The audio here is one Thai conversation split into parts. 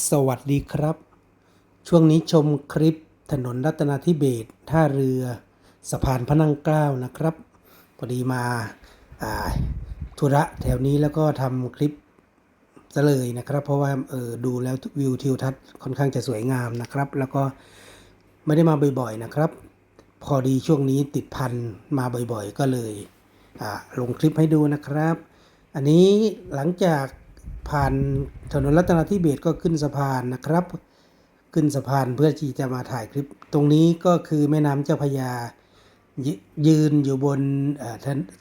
สวัสดีครับ ช่วงนี้ชมคลิปถนนรัตนาธิเบศท่าเรือสะพานพระนั่งเกล้านะครับพอดีมาธุระแถวนี้แล้วก็ทำคลิปซะเลยนะครับ เพราะว่าเออดูแล้ววิวทิวทัศน์ค่อนข้างจะสวยงามนะครับ แล้วก็ไม่ได้มาบ่อยๆนะครับ พอดีช่วงนี้ติดพันมาบ่อยๆ ก็เลยลงคลิปให้ดูนะครับ อันนี้หลังจาก ผ่านถนนรัตนาธิเบศก็ขึ้นสะพานนะครับ ขึ้นสะพานเพื่อที่จะมาถ่ายคลิป ตรงนี้ก็คือแม่น้ำเจ้าพยา ยืนอยู่บน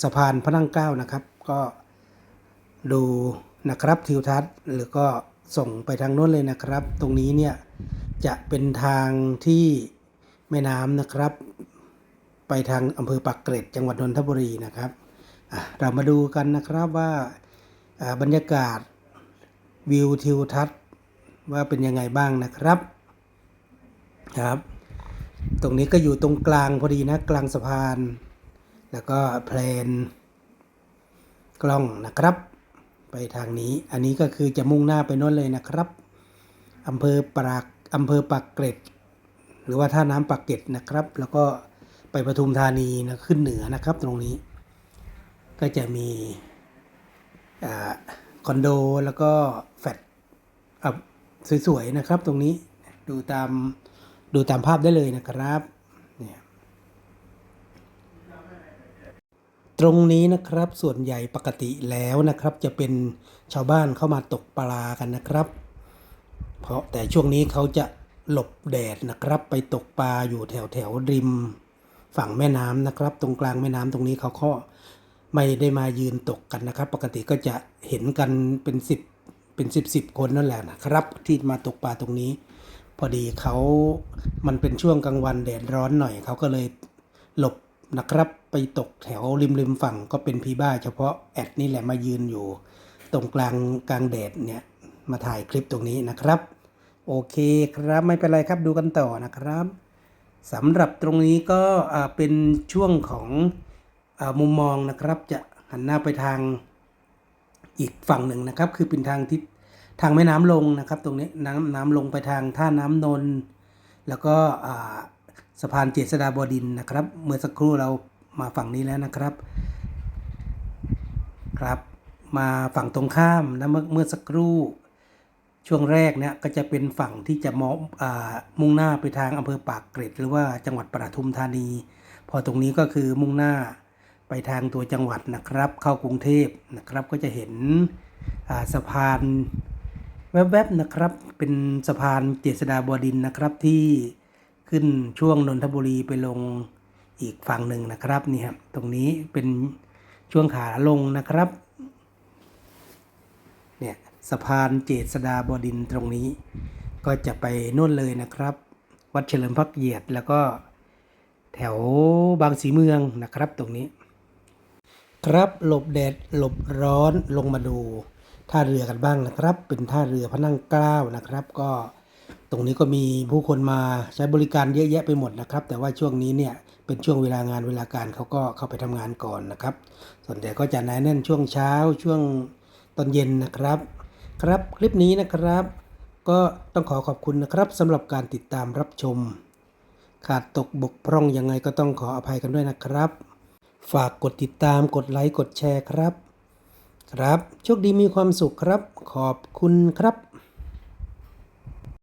สะพานพระนั่งเกล้านะครับ ก็ดูนะครับทิวทัศน์หรือก็ส่งไปทางโน้นเลยนะครับ ตรงนี้เนี่ยจะเป็นทางที่แม่น้ำนะครับ ไปทางอำเภอปักเกร็ดจังหวัดนนทบุรีนะครับเรามาดูกันนะครับว่าบรรยากาศ วิวทิวทัศน์ว่าเป็นยังไงบ้างนะครับครับ ตรงนี้ก็อยู่ตรงกลางพอดีนะกลางสะพาน แล้วก็แพลนกล้องนะครับ ไปทางนี้อันนี้ก็คือจะมุ่งหน้าไปน้นเลยนะครับอำเภอปรากอำเภอปักเกร็ด หรือว่าท่าน้ำปักเกร็ดนะครับ แล้วก็ไปปทุมธานีนะขึ้นเหนือนะครับ ตรงนี้ ก็จะมีอคอนโดแล้วก็ แฟลตอะสวยๆนะครับ ตรงนี้ดูตามดูตามภาพได้เลยนะครับเนี่ยตรงนี้นะครับส่วนใหญ่ปกติแล้วนะครับ จะเป็นชาวบ้านเข้ามาตกปลากันนะครับ เพราะแต่ช่วงนี้เขาจะหลบแดดนะครับ ไปตกปลาอยู่แถวแถวริมฝั่งแม่น้ำนะครับ ตรงกลางแม่น้ำตรงนี้เขาก็ไม่ได้มายืนตกกันนะครับ ปกติก็จะเห็นกันเป็นสิบ เป็นสิบสิบคนนั่นแหละนะครับ ที่มาตกปลาตรงนี้ พอดีเขามันเป็นช่วงกลางวันแดดร้อนหน่อยเขาก็เลยหลบนะครับ ไปตกแถวริมริมฝั่งก็เป็นพีบ้า เฉพาะแอดนี่แหละมายืนอยู่ ตรงกลางกลางแดดเนี่ยมาถ่ายคลิปตรงนี้นะครับ โอเคครับไม่เป็นไรครับดูกันต่อนะครับสำหรับตรงนี้ก็เป็นช่วงของอมุมมองนะครับ จะหันหน้าไปทาง อีกฝั่งหนึ่งนะครับ คือเป็นทางทิศทางแม่น้ำลงนะครับ ตรงนี้น้ำน้ำลงไปทางท่าน้ำนนท์แล้วก็สะพานเจษฎาบดินนะครับ เมื่อสักครู่เรามาฝั่งนี้แล้วนะครับครับ มาฝั่งตรงข้ามนะเมื่อเมื่อสักครู่ช่วงแรกเนี่ยก็จะเป็นฝั่งที่จะมองอมุ่งหน้าไปทางอำเภอปากเกร็ด หรือว่าจังหวัดปทุมธานี พอตรงนี้ก็คือมุ่งหน้า ไปทางตัวจังหวัดนะครับ เข้ากรุงเทพนะครับก็จะเห็นสะพานแวบๆนะครับ เป็นสะพานเจษฎาบดินนะครับที่ขึ้นช่วงนนทบุรีไปลงอีกฝั่งหนึ่งนะครับนี่ครับตรงนี้เป็นช่วงขาลงนะครับเนี่ยสะพานเจษฎาบดินตรงนี้ ก็จะไปนู่นเลยนะครับ วัดเฉลิมพระเกียรติแล้วก็แถวบางสีเมืองนะครับตรงนี้ ครับหลบแดดหลบร้อนลงมาดูท่าเรือกันบ้างนะครับ เป็นท่าเรือพระนั่งเกล้านะครับ ก็ตรงนี้ก็มีผู้คนมาใช้บริการเยอะแยะไปหมดนะครับ แต่ว่าช่วงนี้เนี่ยเป็นช่วงเวลางานเวลาการเขาก็เข้าไปทำงานก่อนนะครับ ส่วนใหญ่ก็จะนาแน่นช่วงเช้าช่วงตอนเย็นนะครับ ครับคลิปนี้นะครับ ก็ต้องขอขอบคุณนะครับสำหรับการติดตามรับชม ขาดตกบกพร่องยังไงก็ต้องขออภัยกันด้วยนะครับ ฝากกดติดตามกดไลค์กดแชร์ครับ ครับ โชคดีมีความสุขครับ ขอบคุณครับ